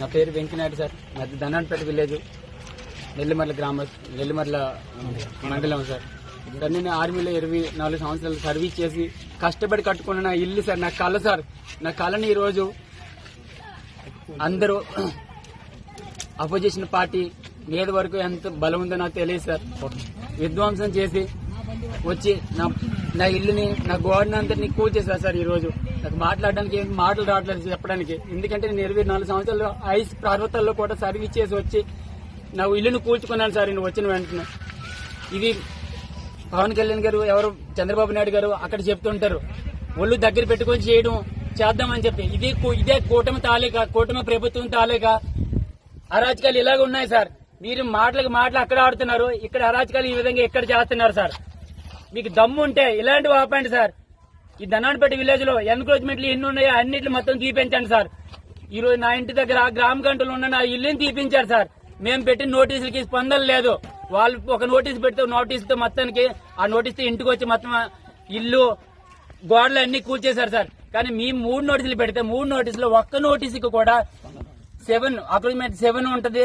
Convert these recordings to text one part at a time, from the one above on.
నా పేరు వెంకనాయుడు సార్. నాది ధనాన్పేట విలేజ్ నెల్లిమర్ల గ్రామ నెల్లిమర్ల మండలం సార్. సార్ నేను ఆర్మీలో ఇరవై నాలుగు సంవత్సరాలు సర్వీస్ చేసి కష్టపడి కట్టుకున్న నా ఇల్లు సార్ నా కళ సార్ నా కళని ఈరోజు అందరూ అపోజిషన్ పార్టీ మీద వరకు ఎంత బలం ఉందో నాకు తెలియదు సార్. విధ్వంసం చేసి వచ్చి నా నా ఇల్లుని నా గోడని అందరినీ కూల్చేశారు సార్ ఈరోజు. నాకు మాట్లాడడానికి ఏం మాటలు రావట్లేదు చెప్పడానికి. ఎందుకంటే నేను ఇరవై నాలుగు సంవత్సరాలు ఐస్ పర్వతాల్లో కూడా సర్వీస్ చేసి వచ్చి నా ఇల్లును కూల్చుకున్నాను సార్ నేను వచ్చిన వెంటనే. ఇది పవన్ కళ్యాణ్ గారు ఎవరు? చంద్రబాబు నాయుడు గారు అక్కడ చెప్తుంటారు. ఒళ్ళు దగ్గర పెట్టుకొని చేయడం చేద్దామని చెప్పి. ఇది కూ- ఇదే కూటమి తాలేక కూటమి ప్రభుత్వం తాలేక అరాచకాలు ఇలాగ ఉన్నాయి సార్. మీరు మాటలకు మాటలు అక్కడ ఆడుతున్నారు. ఇక్కడ అరాచకాలు ఈ విధంగా ఇక్కడ చేస్తున్నారు సార్. మీకు దమ్ము ఉంటే ఇలాంటివి ఆపండి సార్. ఈ ధనాన్పేట విలేజ్లో ఎన్క్రోచ్మెంట్లు ఎన్ని ఉన్నాయో అన్నిట్లు మొత్తం తీపించండి సార్. ఈ రోజు నా ఇంటి దగ్గర గ్రామ గంటలు ఉన్న నా ఇల్లుని తీపించారు సార్. మేము పెట్టిన నోటీసులకి స్పందన లేదు. వాళ్ళు ఒక నోటీస్ పెడితే నోటీసుతో మొత్తానికి ఆ నోటీస్తో ఇంటికి వచ్చి మొత్తం ఇల్లు గోడలు అన్ని కూల్చేశారు సార్. కానీ మేము మూడు నోటీసులు పెడితే మూడు నోటీసులు ఒక్క నోటీసుకి కూడా సెవెన్ అక్రోచ్మెంట్ సెవెన్ ఉంటది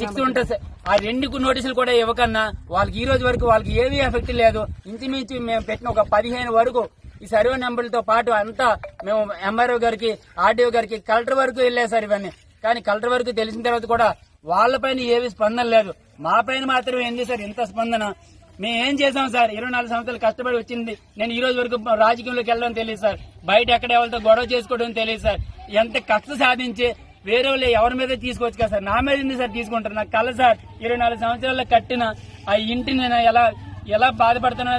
సిక్స్ ఉంటది సార్. ఆ రెండు నోటీసులు కూడా ఇవ్వకన్నా వాళ్ళకి ఈ రోజు వరకు వాళ్ళకి ఏమీ ఎఫెక్ట్ లేదు. ఇంచుమించు మేము పెట్టిన ఒక పదిహేను వరకు ఈ సర్వే నెంబర్లతో పాటు అంతా మేము ఎంఆర్ఓ గారికి ఆర్డీఓ గారికి కలెక్టర్ వరకు వెళ్ళాయి సార్ ఇవన్నీ. కానీ కలెక్టర్ వరకు తెలిసిన తర్వాత కూడా వాళ్ళపైన ఏవి స్పందన లేదు. మా పైన మాత్రమే ఏంది సార్ ఇంత స్పందన? మేము ఏం చేసాం సార్? ఇరవై నాలుగు సంవత్సరాలు కష్టపడి వచ్చింది. నేను ఈ రోజు వరకు రాజకీయంలోకి వెళ్ళడం తెలియదు సార్. బయట ఎక్కడ ఎవరితో గొడవ చేసుకోవడం తెలియదు సార్. ఎంత కష్ట సాధించి వేరే వాళ్ళు ఎవరి మీద తీసుకోవచ్చు కదా సార్? నా మీద ఉంది సార్ తీసుకుంటారు? నాకు కల సార్ ఇరవై నాలుగు సంవత్సరాల్లో కట్టిన ఆ ఇంటిని నేను ఎలా ఎలా బాధపడుతున్నా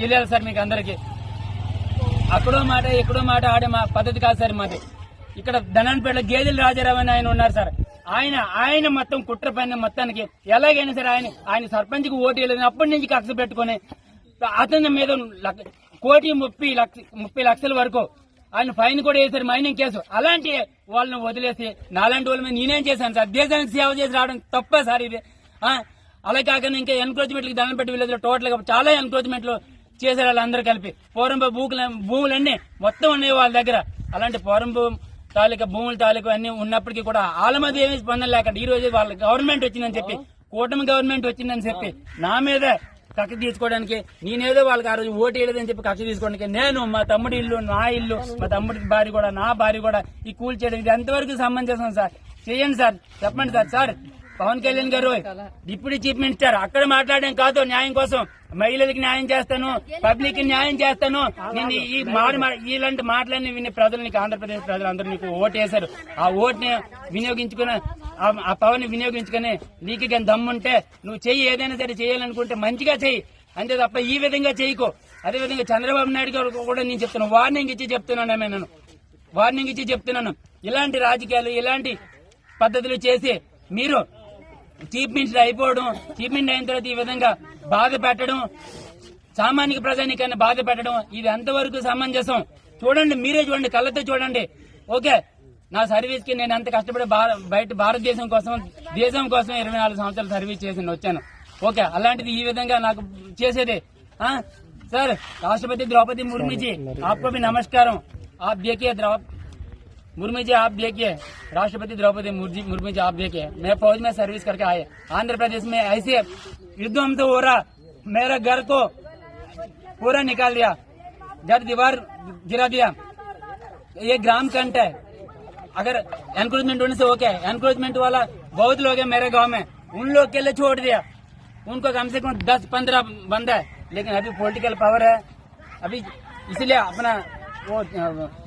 తెలియాలి సార్ మీకు అందరికీ. అక్కడో మాట ఎక్కడో మాట ఆడే మా పద్ధతి కాదు సార్ మాది. ఇక్కడ ధనాన్పేట గేదెల రాజారావు అని ఆయన ఉన్నారు సార్. ఆయన ఆయన మొత్తం కుట్ర పైన మొత్తానికి ఎలాగైనా సరే ఆయన ఆయన సర్పంచ్కి ఓటు వేయలేదు అప్పటి నుంచి కక్ష పెట్టుకుని అతని మీద కోటి ముప్పై లక్ష ముప్పై లక్షల వరకు ఆయన ఫైన్ కూడా వేశారు మైనింగ్ కేసు. అలాంటి వాళ్ళని వదిలేసి నాలాంటి వాళ్ళ మీద నేనేం చేశాను సార్? దేశానికి సేవ చేసి రావడం తప్ప సార్ ఇది. అలా కాకుండా ఇంకా ఎన్క్రోచ్మెంట్కి దండం పెట్టి విలేజ్ టోటల్గా చాలా ఎన్క్రోచ్మెంట్లు చేశారు వాళ్ళందరూ కలిపి పూరంబ భూములు భూములన్నీ మొత్తం ఉన్నాయి వాళ్ళ దగ్గర. అలాంటి పూరంబ తాలూకా భూముల తాలూకా అన్ని ఉన్నప్పటికీ కూడా వాళ్ళ మధ్య ఏమీ స్పందన లేకుండా ఈ రోజు వాళ్ళ గవర్నమెంట్ వచ్చిందని చెప్పి కూటమి గవర్నమెంట్ వచ్చిందని చెప్పి నా మీద కక్ష తీసుకోవడానికి నేనేదో వాళ్ళకి ఆ రోజు ఓటు వేయలేదని చెప్పి కక్ష తీసుకోవడానికి నేను మా తమ్ముడి ఇల్లు నా ఇల్లు మా తమ్ముడి భార్య కూడా నా భార్య కూడా ఈ కూల్ చేయడం ఇది ఎంతవరకు సమంజసం సార్? చేయండి సార్ చెప్పండి sir. Sir Pawan Kalyan garu deputy chief minister అక్కడ మాట్లాడడం కాదు న్యాయం కోసం మహిళలకు న్యాయం చేస్తాను పబ్లిక్కి న్యాయం చేస్తాను. నేను ఈ మాడి ఇలాంటి మాటలన్నీ విని ప్రజలు నీకు ఆంధ్రప్రదేశ్ ప్రజలందరూ నీకు ఓటు వేశారు ఆ ఓటుని వినియోగించుకుని ఆ- ఆ పవన్ వినియోగించుకుని నీకు కానీ దమ్ముంటే నువ్వు చెయ్యి ఏదైనా సరే చేయాలనుకుంటే మంచిగా చెయ్యి. అంతే తప్ప ఈ విధంగా చేయకు అదే విధంగా చంద్రబాబు నాయుడు గారు కూడా నేను చెప్తున్నాను వార్నింగ్ ఇచ్చి చెప్తున్నాను నేను. వార్నింగ్ ఇచ్చి చెప్తున్నాను. ఇలాంటి రాజకీయాలు ఇలాంటి పద్ధతులు చేసి మీరు చీఫ్ మినిస్టర్ అయిపోవడం చీఫ్ మినిస్టర్ అయిన తర్వాత ఈ విధంగా బాధ పెట్టడం సామాన్య ప్రజానికైనా బాధ పెట్టడం ఇది ఎంతవరకు సమంజసం? చూడండి మీరే చూడండి కళ్ళతో చూడండి. ఓకే నా సర్వీస్కి నేను ఎంత కష్టపడి బయట భారతదేశం కోసం దేశం కోసం ఇరవై నాలుగు సంవత్సరాలు సర్వీస్ చేసి వచ్చాను. ఓకే అలాంటిది ఈ విధంగా నాకు చేసేది. సార్ రాష్ట్రపతి ద్రౌపది ముర్మిజీ ఆప్కో నమస్కారం. ఆప్ దేకే मुर्मू जी, आप देखिए राष्ट्रपति द्रौपदी मुर्मू जी, आप देखिए मैं फौज में सर्विस करके आए आंध्र प्रदेश में ऐसे युद्धम तो हो रहा। मेरा घर को पूरा निकाल दिया। जब दीवार गिरा दिया। ये ग्राम कंट है। अगर एनक्रोचमेंट होने से ओके एनक्रोचमेंट वाला बहुत लोग है मेरे गाँव में। उन लोग के लिए छोड़ दिया। उनको कम से कम दस पंद्रह बंदा है। लेकिन अभी पॉलिटिकल पावर है। अभी इसलिए अपना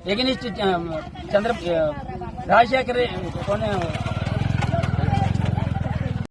लेकिन इस चंद्र राजशेखर